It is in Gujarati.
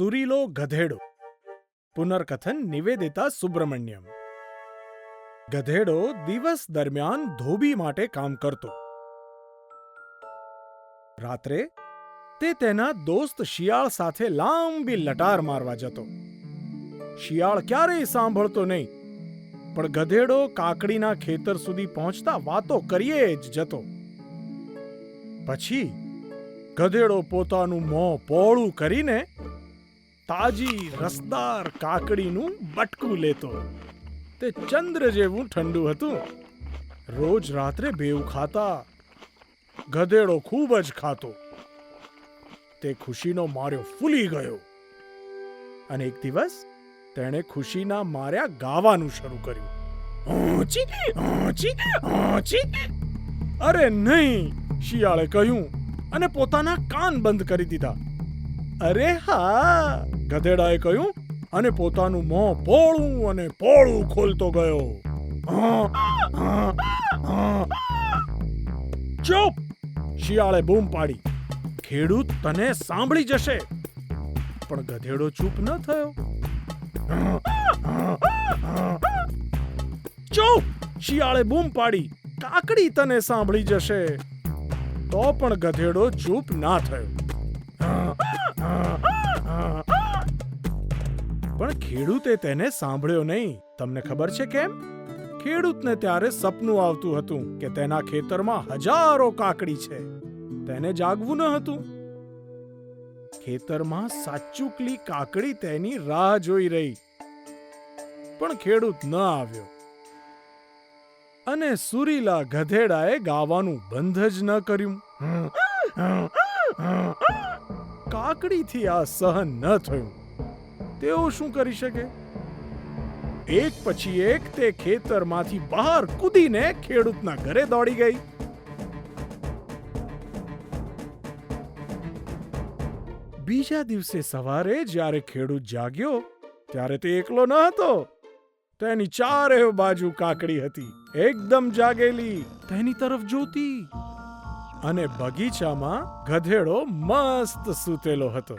સુરીલો ગધેડો. પુનર્કથન નિવેદિતા સુબ્રમણ્યમ. ગધેડો દિવસ દરમિયાન ધોબી માટે કામ કરતો. રાત્રે તે તેના દોસ્ત શિયાળ સાથે લાંબી લટાર મારવા જતો. શિયાળ ક્યારેય સાંભળતો નહીં, પણ ગધેડો કાકડીના ખેતર સુધી પહોંચતા વાતો કરીએ જ જતો. પછી ગધેડો પોતાનું મોં પોળું કરીને તાજી, રસદાર કાકડીનું બટકું લેતો. તે ચંદ્ર જેવું ઠંડુ હતું. રોજ રાત્રે બેવ ખાતા, ગધેડો ખૂબ જ ખાતો. તે ખુશીનો માર્યો ફૂલી ગયો. અને એક દિવસ તેણે ખુશીના માર્યા ગાવાનું શરૂ કર્યું. અરે નહીં, શિયાળે કહ્યું અને પોતાના કાન બંધ કરી દીધા. અરે હા. ગધેડાએ કહ્યું, અને પોતાનું મોં પોળું અને પોળું ખોલતો ગયો. ચૂપ! શિયાળે બૂમ પાડી. ખેડૂત તને સાંભળી જશે. પણ ગધેડો ચૂપ ન થયો. ચૂપ! શિયાળે બૂમ પાડી. કાકડી તને સાંભળી જશે. તો પણ ગધેડો ચૂપ ના થયો. પણ ખેડૂતે તેને સાંભળ્યો નહીં. તમને ખબર છે કેમ? ખેડૂતને ત્યારે સપનું આવતું હતું કે તેના ખેતરમાં હજારો કાકડી છે. તેને જાગવું ન હતું. ખેતરમાં સાચુકલી કાકડી તેની રાહ જોઈ રહી. પણ ખેડૂત ન આવ્યો. અને સુરીલા ગધેડાએ ગાવાનું બંધ જ ન કર્યું. કાકડીથી આ સહન ન થયું. તેઓ શું કરી શકે? એક પછી એક તે ખેતરમાંથી બહાર કૂદીને ખેડૂતના ઘરે દોડી ગઈ. બીજા દિવસે સવારે જ્યારે ખેડૂત જાગ્યો, ત્યારે તે એકલો ન હતો. તેની ચારે બાજુ કાકડી હતી, એકદમ જાગેલી, તેની તરફ જોતી. અને બગીચામાં ગધેડો મસ્ત સૂતેલો હતો.